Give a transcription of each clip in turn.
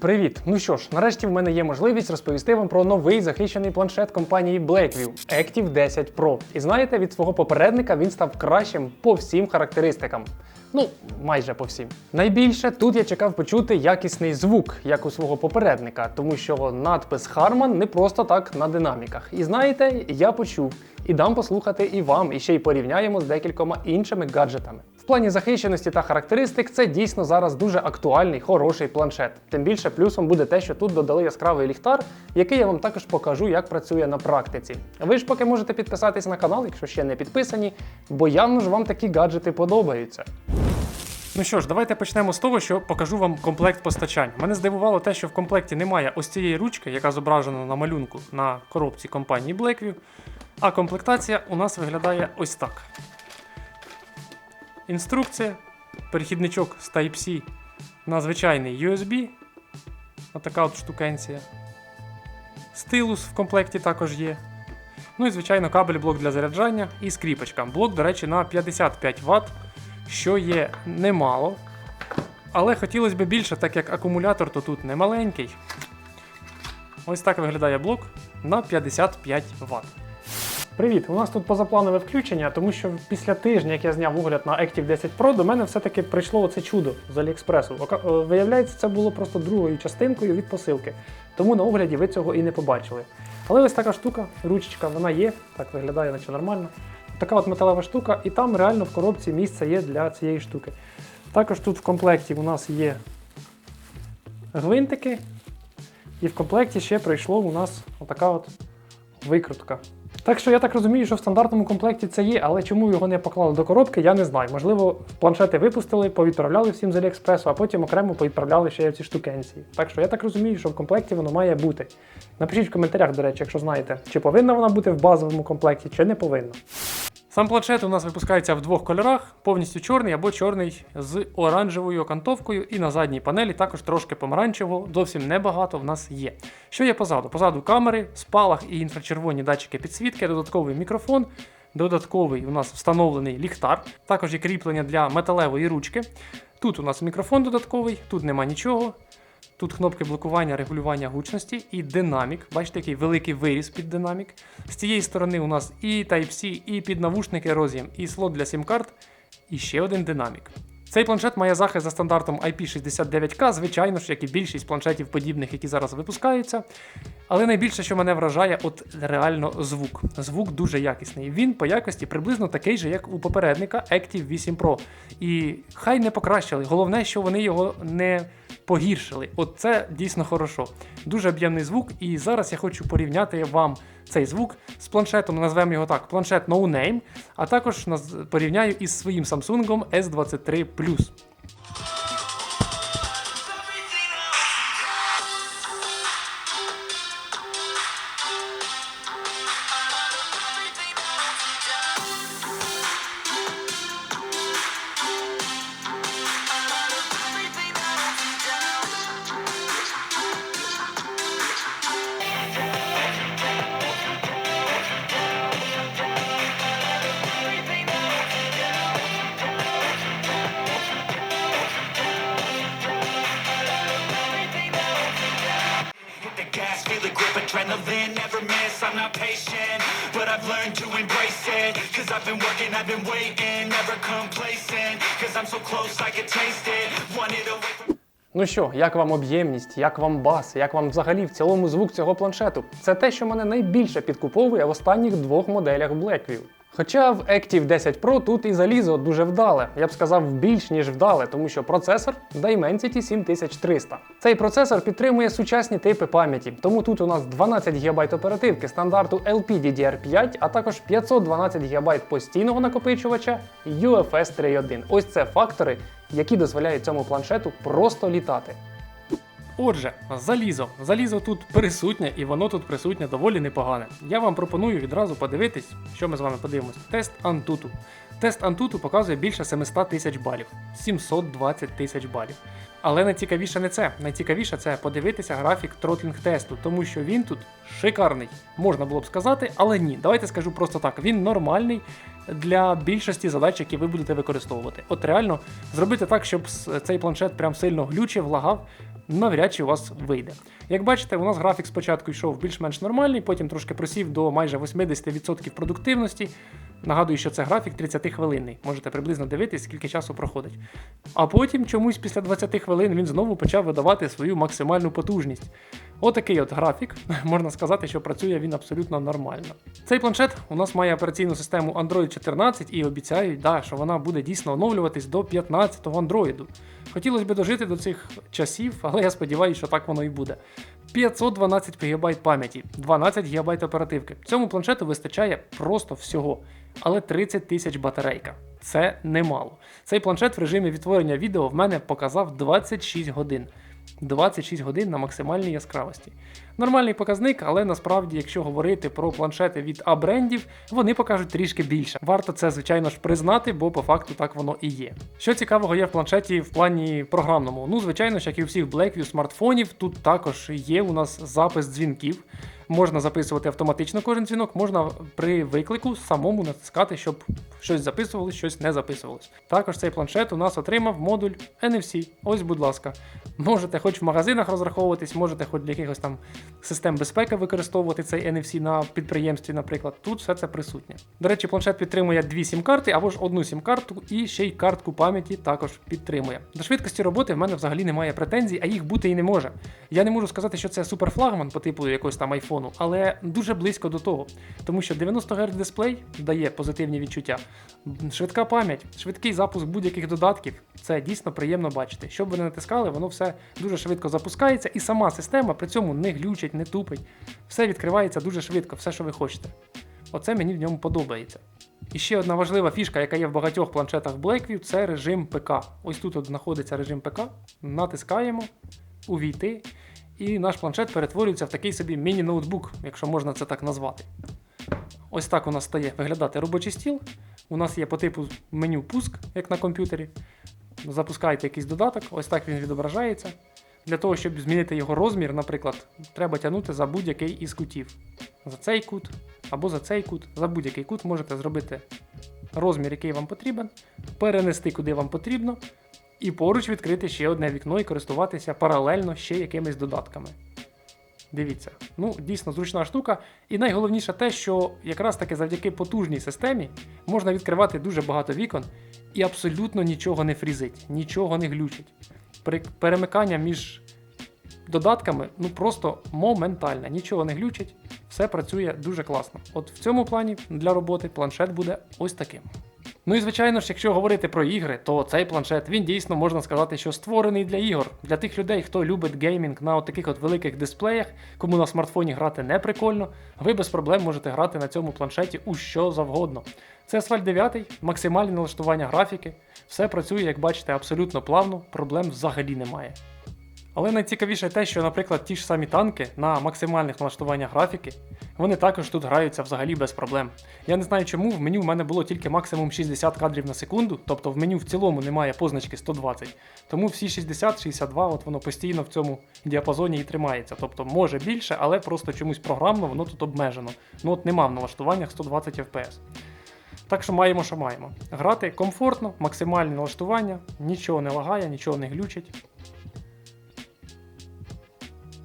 Привіт! Ну що ж, нарешті в мене є можливість розповісти вам про новий захищений планшет компанії Blackview Active 10 Pro. І знаєте, від свого попередника він став кращим по всім характеристикам. Ну, майже по всім. Найбільше тут я чекав почути якісний звук, як у свого попередника, тому що надпис Harman не просто так на динаміках. І знаєте, я почув і дам послухати і вам, і ще й порівняємо з декількома іншими гаджетами. В плані захищеності та характеристик це дійсно зараз дуже актуальний, хороший планшет. Тим більше плюсом буде те, що тут додали яскравий ліхтар, який я вам також покажу, як працює на практиці. Ви ж поки можете підписатись на канал, якщо ще не підписані, бо явно ж вам такі гаджети подобаються. Ну що ж, давайте почнемо з того, що покажу вам комплект постачань. Мене здивувало те, що в комплекті немає ось цієї ручки, яка зображена на малюнку на коробці компанії Blackview. А комплектація у нас виглядає ось так. Інструкція, перехідничок з Type-C на звичайний USB. Отака от штукенція. Стилус в комплекті також є. Ну і, звичайно, кабель блок для заряджання і скріпочка. Блок, до речі, на 55 Вт, що є немало. Але хотілося б більше, так як акумулятор то тут не маленький. Ось так виглядає блок на 55 Вт. Привіт! У нас тут позапланове включення, тому що після тижня, як я зняв огляд на Active 10 Pro, до мене все-таки прийшло оце чудо з Аліекспресу. Е, Виявляється, це було просто другою частинкою від посилки. Тому на огляді ви цього і не побачили. Але ось така штука, ручечка, вона є, так виглядає, наче нормально. Така от металева штука, і там реально в коробці місце є для цієї штуки. Також тут в комплекті у нас є гвинтики, і в комплекті ще прийшло у нас отака от викрутка. Так що я так розумію, що в стандартному комплекті це є, але чому його не поклали до коробки, я не знаю. Можливо, планшети випустили, повідправляли всім з Аліекспресу, а потім окремо повідправляли ще ці штукенції. Так що я так розумію, що в комплекті воно має бути. Напишіть в коментарях, до речі, якщо знаєте, чи повинна вона бути в базовому комплекті, чи не повинна. Сам планшет у нас випускається в двох кольорах: повністю чорний або чорний з оранжевою окантовкою, і на задній панелі також трошки помаранчевого, зовсім небагато в нас є. Що є позаду? Позаду камери, спалах і інфрачервоні датчики підсвітки, додатковий мікрофон. Додатковий у нас встановлений ліхтар, також є кріплення для металевої ручки. Тут у нас мікрофон додатковий, тут нема нічого. Тут кнопки блокування, регулювання гучності і динамік. Бачите, який великий виріз під динамік. З цієї сторони у нас і Type-C, і під навушники роз'єм, і слот для сім-карт, і ще один динамік. Цей планшет має захист за стандартом IP69K, звичайно ж, як і більшість планшетів подібних, які зараз випускаються. Але найбільше, що мене вражає, от реально звук. Звук дуже якісний. Він по якості приблизно такий же, як у попередника Active 8 Pro. І хай не покращили. Головне, що вони його не погіршили. От це дійсно хорошо. Дуже об'ємний звук, і зараз я хочу порівняти вам цей звук з планшетом, назвемо його так, планшет No Name, а також порівняю із своїм Samsung S23 adrenaline, never miss. I'm not patient, but I've learned to embrace it. Cause I've been working, I've been waiting, never complacent. Cause I'm so close, I can taste it. Wanted away from Ну що, як вам об'ємність, як вам бас, як вам взагалі в цілому звук цього планшету? Це те, що мене найбільше підкуповує в останніх двох моделях Blackview. Хоча в Active 10 Pro тут і залізо дуже вдале, я б сказав більш ніж вдале, тому що процесор Dimensity 7300. Цей процесор підтримує сучасні типи пам'яті, тому тут у нас 12 ГБ оперативки стандарту LPDDR5, а також 512 ГБ постійного накопичувача UFS 3.1. Ось це фактори, які дозволяють цьому планшету просто літати. Отже, залізо. Залізо тут присутнє, і воно тут присутнє доволі непогане. Я вам пропоную відразу подивитись, що ми з вами подивимось. Тест Antutu. Тест Antutu показує більше 700 тисяч балів, 720 тисяч балів. Але найцікавіше не це. Найцікавіше це подивитися графік тротлінг тесту, тому що він тут шикарний. Можна було б сказати, але ні. Давайте скажу просто так: він нормальний для більшості задач, які ви будете використовувати. От реально зробити так, щоб цей планшет прям сильно глючив, лагав. Навряд чи у вас вийде. Як бачите, у нас графік спочатку йшов більш-менш нормальний, потім трошки просів до майже 80% продуктивності. Нагадую, що це графік 30-хвилинний. Можете приблизно дивитись, скільки часу проходить. А потім чомусь після 20 хвилин він знову почав видавати свою максимальну потужність. Отакий от графік. Можна сказати, що працює він абсолютно нормально. Цей планшет у нас має операційну систему Android 14 і обіцяють, да, що вона буде дійсно оновлюватись до 15-го Android. Хотілося б дожити до цих часів, але я сподіваюся, що так воно і буде. 512 ГБ пам'яті, 12 ГБ оперативки. Цьому планшету вистачає просто всього. Але 30 тисяч батарейка. Це немало. Цей планшет в режимі відтворення відео в мене показав 26 годин. 26 годин на максимальній яскравості. Нормальний показник, але насправді, якщо говорити про планшети від А-брендів, вони покажуть трішки більше. Варто це, звичайно ж, признати, бо по факту так воно і є. Що цікавого є в планшеті в плані програмному? Ну, звичайно ж, як і у всіх Blackview смартфонів, тут також є у нас запис дзвінків. Можна записувати автоматично кожен дзвінок, можна при виклику самому натискати, щоб щось записувалось, щось не записувалось. Також цей планшет у нас отримав модуль NFC. Ось, будь ласка. Можете хоч в магазинах розраховуватись, можете хоч для якихось там систем безпеки використовувати цей NFC на підприємстві, наприклад. Тут все це присутнє. До речі, планшет підтримує дві сім-карти або ж одну сім-карту, і ще й картку пам'яті також підтримує. До швидкості роботи в мене взагалі немає претензій, а їх бути і не може. Я не можу сказати, що це суперфлагман по типу якогось там айфону, але дуже близько до того. Тому що 90 Гц дисплей дає позитивні відчуття. Швидка пам'ять, швидкий запуск будь-яких додатків. Це дійсно приємно бачити. Щоб ви не натискали, воно все дуже швидко запускається, і сама система при цьому не глючить, не тупить. Все відкривається дуже швидко, все, що ви хочете. Оце мені в ньому подобається. І ще одна важлива фішка, яка є в багатьох планшетах Blackview, це режим ПК. Ось тут от знаходиться режим ПК. Натискаємо, увійти, і наш планшет перетворюється в такий собі міні-ноутбук, якщо можна це так назвати. Ось так у нас стає виглядати робочий стіл. У нас є по типу меню пуск, як на комп'ютері. Запускаєте якийсь додаток, ось так він відображається. Для того, щоб змінити його розмір, наприклад, треба тягнути за будь-який із кутів. За цей кут або за цей кут. За будь-який кут можете зробити розмір, який вам потрібен, перенести куди вам потрібно, і поруч відкрити ще одне вікно і користуватися паралельно ще якимись додатками. Дивіться, ну дійсно зручна штука. І найголовніше те, що якраз таки завдяки потужній системі можна відкривати дуже багато вікон і абсолютно нічого не фрізить, нічого не глючить. Перемикання між додатками ну просто моментальне, нічого не глючить, все працює дуже класно. От в цьому плані для роботи планшет буде ось таким. Ну і звичайно ж, якщо говорити про ігри, то цей планшет він дійсно можна сказати, що створений для ігор. Для тих людей, хто любить геймінг на от таких от великих дисплеях, кому на смартфоні грати не прикольно, ви без проблем можете грати на цьому планшеті у що завгодно. Це Asphalt 9, максимальне налаштування графіки, все працює, як бачите, абсолютно плавно, проблем взагалі немає. Але найцікавіше те, що, наприклад, ті ж самі танки на максимальних налаштуваннях графіки, вони також тут граються взагалі без проблем. Я не знаю чому, в меню в мене було тільки максимум 60 кадрів на секунду, тобто в меню в цілому немає позначки 120. Тому всі 60-62, от воно постійно в цьому діапазоні і тримається. Тобто може більше, але просто чомусь програмно воно тут обмежено. Ну от нема в налаштуваннях 120 FPS. Так що маємо, що маємо. Грати комфортно, максимальне налаштування, нічого не лагає, нічого не глючить.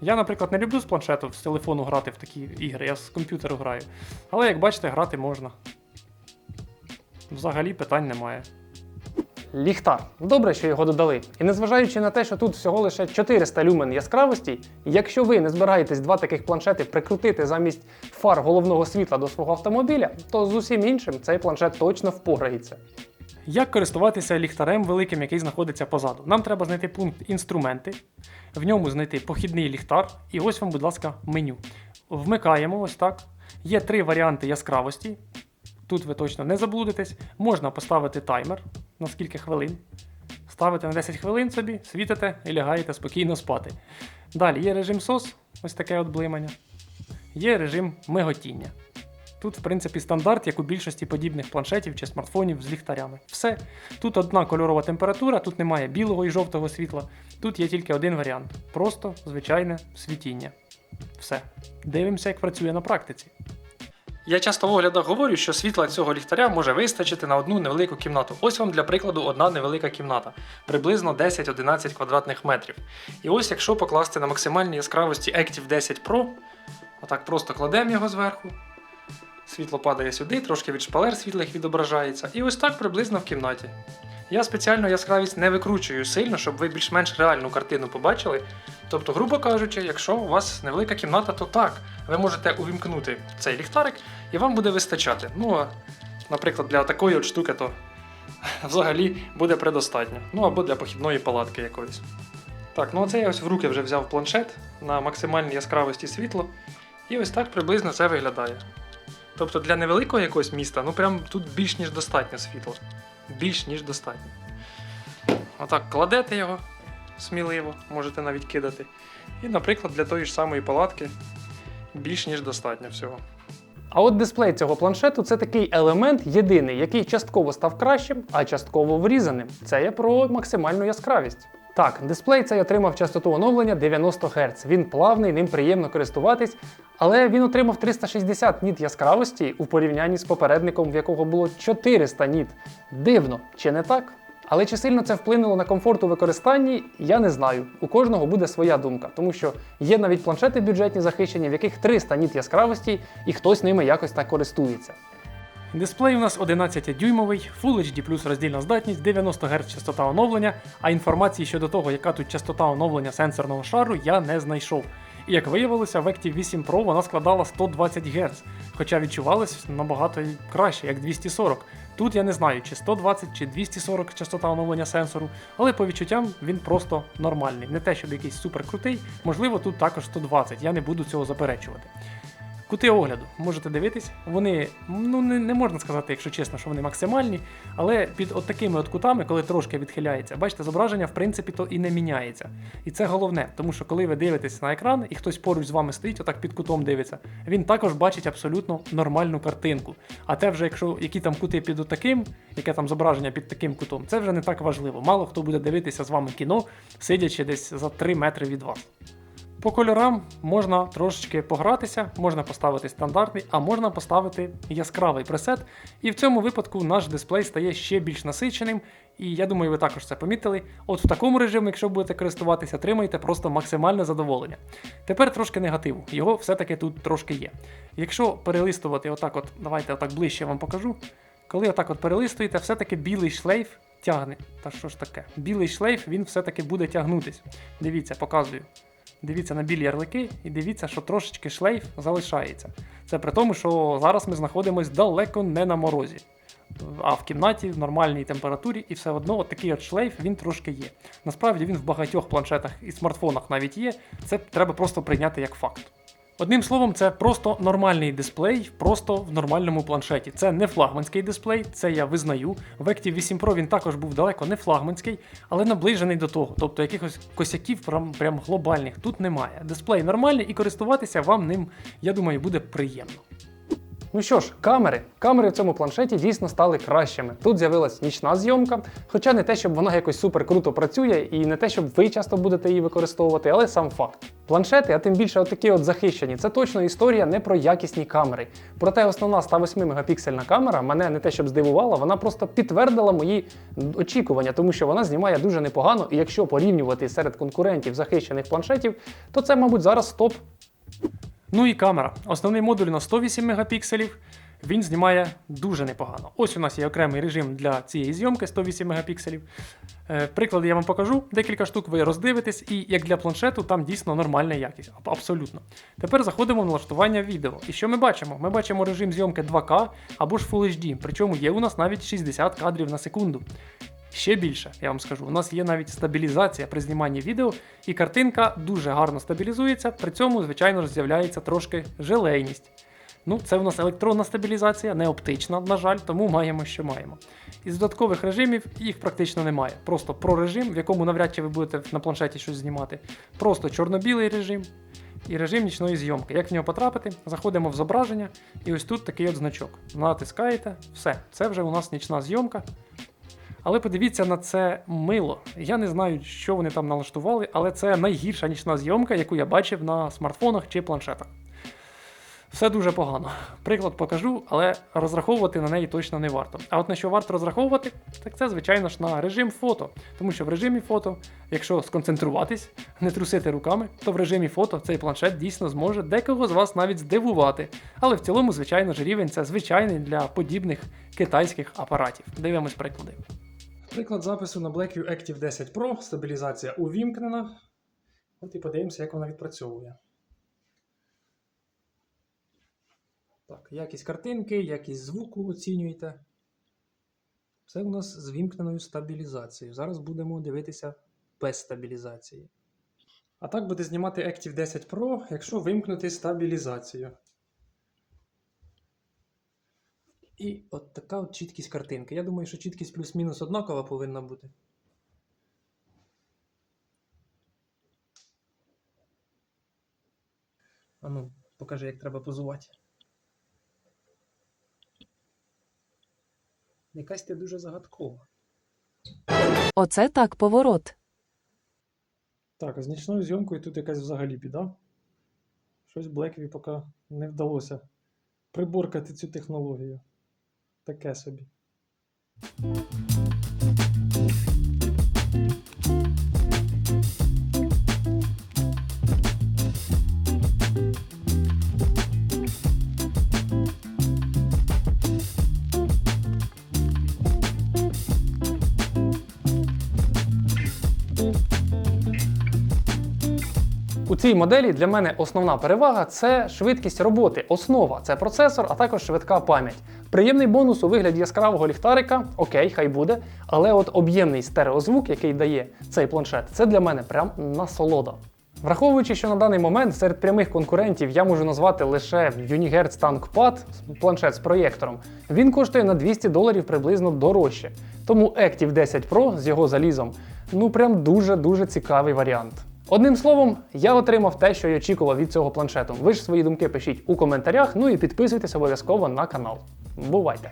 Я, наприклад, не люблю з планшету з телефону грати в такі ігри, я з комп'ютеру граю. Але як бачите, грати можна. Взагалі питань немає. Ліхтар. Добре, що його додали. І незважаючи на те, що тут всього лише 400 люмен яскравості, якщо ви не збираєтесь два таких планшети прикрутити замість фар головного світла до свого автомобіля, то з усім іншим цей планшет точно впорається. Як користуватися ліхтарем великим, який знаходиться позаду? Нам треба знайти пункт інструменти, в ньому знайти похідний ліхтар, і ось вам, будь ласка, меню. Вмикаємо ось так. Є три варіанти яскравості. Тут ви точно не заблудитесь. Можна поставити таймер на скільки хвилин. Ставите на 10 хвилин собі, світите і лягаєте спокійно спати. Далі є режим SOS, ось таке от блимання. Є режим миготіння. Тут, в принципі, стандарт, як у більшості подібних планшетів чи смартфонів з ліхтарями. Все. Тут одна кольорова температура, тут немає білого і жовтого світла. Тут є тільки один варіант просто звичайне світіння. Все. Дивимося, як працює на практиці. Я часто в оглядах говорю, що світла цього ліхтаря може вистачити на одну невелику кімнату. Ось вам для прикладу одна невелика кімната, приблизно 10-11 квадратних метрів. І ось якщо покласти на максимальній яскравості Active 10 Pro, отак просто кладемо його зверху. Світло падає сюди, трошки від шпалер світлих відображається. І ось так приблизно в кімнаті. Я спеціально яскравість не викручую сильно, щоб ви більш-менш реальну картину побачили. Тобто, грубо кажучи, якщо у вас невелика кімната, то так, ви можете увімкнути цей ліхтарик і вам буде вистачати. Ну, а, наприклад, для такої от штуки, то взагалі буде предостатньо. Ну або для похідної палатки якоїсь. Так, ну оце я ось в руки вже взяв планшет на максимальній яскравості світло. І ось так приблизно це виглядає. Тобто для невеликого якогось міста, ну прям тут більш ніж достатньо світла. Більш ніж достатньо. Отак кладете його сміливо, можете навіть кидати. І, наприклад, для тої ж самої палатки більш ніж достатньо всього. А от дисплей цього планшету це такий елемент єдиний, який частково став кращим, а частково врізаним. Це є про максимальну яскравість. Так, дисплей цей отримав частоту оновлення 90 Гц. Він плавний, ним приємно користуватись, але він отримав 360 ніт яскравості у порівнянні з попередником, в якого було 400 ніт. Дивно, чи не так? Але чи сильно це вплинуло на комфорт у використанні, я не знаю. У кожного буде своя думка, тому що є навіть планшети бюджетні захищені, в яких 300 ніт яскравості, і хтось ними якось так користується. Дисплей у нас 11-дюймовий, Full HD плюс роздільна здатність, 90 Гц частота оновлення, а інформації щодо того, яка тут частота оновлення сенсорного шару, я не знайшов. І як виявилося, в Active 8 Pro вона складала 120 Гц, хоча відчувалось набагато краще, як 240. Тут я не знаю, чи 120, чи 240 частота оновлення сенсору, але по відчуттям він просто нормальний. Не те, щоб якийсь супер крутий, можливо, тут також 120, я не буду цього заперечувати. Кути огляду можете дивитись. Вони ну не, не можна сказати, якщо чесно, що вони максимальні, але під от такими от кутами, коли трошки відхиляється, бачите, зображення в принципі то і не міняється. І це головне, тому що коли ви дивитесь на екран і хтось поруч з вами стоїть, отак під кутом дивиться, він також бачить абсолютно нормальну картинку. А те вже, якщо які там кути під отаким, яке там зображення під таким кутом, це вже не так важливо. Мало хто буде дивитися з вами кіно, сидячи десь за 3 метри від вас. По кольорам можна трошечки погратися, можна поставити стандартний, а можна поставити яскравий пресет. І в цьому випадку наш дисплей стає ще більш насиченим. І я думаю, ви також це помітили. От в такому режимі, якщо будете користуватися, отримаєте просто максимальне задоволення. Тепер трошки негативу, його все-таки тут трошки є. Якщо перелистувати отак, от, давайте отак ближче вам покажу. Коли отак от перелистуєте, все-таки білий шлейф тягне. Та що ж таке? Білий шлейф він все-таки буде тягнутись. Дивіться, показую. Дивіться на білі ярлики і дивіться, що трошечки шлейф залишається. Це при тому, що зараз ми знаходимося далеко не на морозі, а в кімнаті в нормальній температурі, і все одно от такий от шлейф він трошки є. Насправді він в багатьох планшетах і смартфонах навіть є. Це треба просто прийняти як факт. Одним словом, це просто нормальний дисплей, просто в нормальному планшеті. Це не флагманський дисплей, це я визнаю. В Active 8 Pro він також був далеко не флагманський, але наближений до того. Тобто якихось косяків прям, прям глобальних тут немає. Дисплей нормальний і користуватися вам ним, я думаю, буде приємно. Ну що ж, камери. Камери в цьому планшеті дійсно стали кращими. Тут з'явилась нічна зйомка, хоча не те, щоб вона якось супер круто працює, і не те, щоб ви часто будете її використовувати, але сам факт. Планшети, а тим більше отакі от захищені, це точно історія не про якісні камери. Проте основна 108 мегапіксельна камера мене не те, щоб здивувала, вона просто підтвердила мої очікування, тому що вона знімає дуже непогано, і якщо порівнювати серед конкурентів захищених планшетів, то це, мабуть, зараз топ Ну і камера. Основний модуль на 108 мегапікселів. Він знімає дуже непогано. Ось у нас є окремий режим для цієї зйомки 108 мегапікселів. Е, приклади я вам покажу, декілька штук ви роздивитесь, і як для планшету, там дійсно нормальна якість. Абсолютно. Тепер заходимо в налаштування відео. І що ми бачимо? Ми бачимо режим зйомки 2К або ж Full HD, причому є у нас навіть 60 кадрів на секунду. Ще більше, я вам скажу, у нас є навіть стабілізація при зніманні відео, і картинка дуже гарно стабілізується, при цьому, звичайно ж, з'являється трошки желейність. Ну, це у нас електронна стабілізація, не оптична, на жаль, тому маємо, що маємо. Із додаткових режимів їх практично немає. Просто про режим, в якому навряд чи ви будете на планшеті щось знімати. Просто чорно-білий режим і режим нічної зйомки. Як в нього потрапити? Заходимо в зображення, і ось тут такий от значок. Натискаєте, все, це вже у нас нічна зйомка. Але подивіться на це мило. Я не знаю, що вони там налаштували, але це найгірша нічна зйомка, яку я бачив на смартфонах чи планшетах. Все дуже погано. Приклад покажу, але розраховувати на неї точно не варто. А от на що варто розраховувати, так це, звичайно ж, на режим фото. Тому що в режимі фото, якщо сконцентруватись, не трусити руками, то в режимі фото цей планшет дійсно зможе декого з вас навіть здивувати. Але в цілому, звичайно ж, рівень це звичайний для подібних китайських апаратів. Дивимось приклади. Приклад запису на Blackview Active 10 Pro, стабілізація увімкнена. От і подивимося, як вона відпрацьовує. Так, якість картинки, якість звуку оцінюєте. Це у нас з вімкненою стабілізацією. Зараз будемо дивитися без стабілізації. А так буде знімати Active 10 Pro, якщо вимкнути стабілізацію. І от така от чіткість картинки. Я думаю, що чіткість плюс-мінус однакова повинна бути. А ну, покажи, як треба позувати. Якась ти дуже загадкова. Оце так поворот. Так, а з нічною зйомкою тут якась взагалі біда. Щось Блекві поки не вдалося приборкати цю технологію. Таке собі. У цій моделі для мене основна перевага це швидкість роботи. Основа це процесор, а також швидка пам'ять. Приємний бонус у вигляді яскравого ліхтарика, окей, хай буде. Але от об'ємний стереозвук, який дає цей планшет, це для мене прям насолода. Враховуючи, що на даний момент серед прямих конкурентів я можу назвати лише Unihertz TankPad, планшет з проєктором, він коштує на 200 доларів приблизно дорожче. Тому Active 10 Pro з його залізом ну прям дуже-дуже цікавий варіант. Одним словом, я отримав те, що я очікував від цього планшету. Ви ж свої думки пишіть у коментарях, ну і підписуйтесь обов'язково на канал. Бувайте!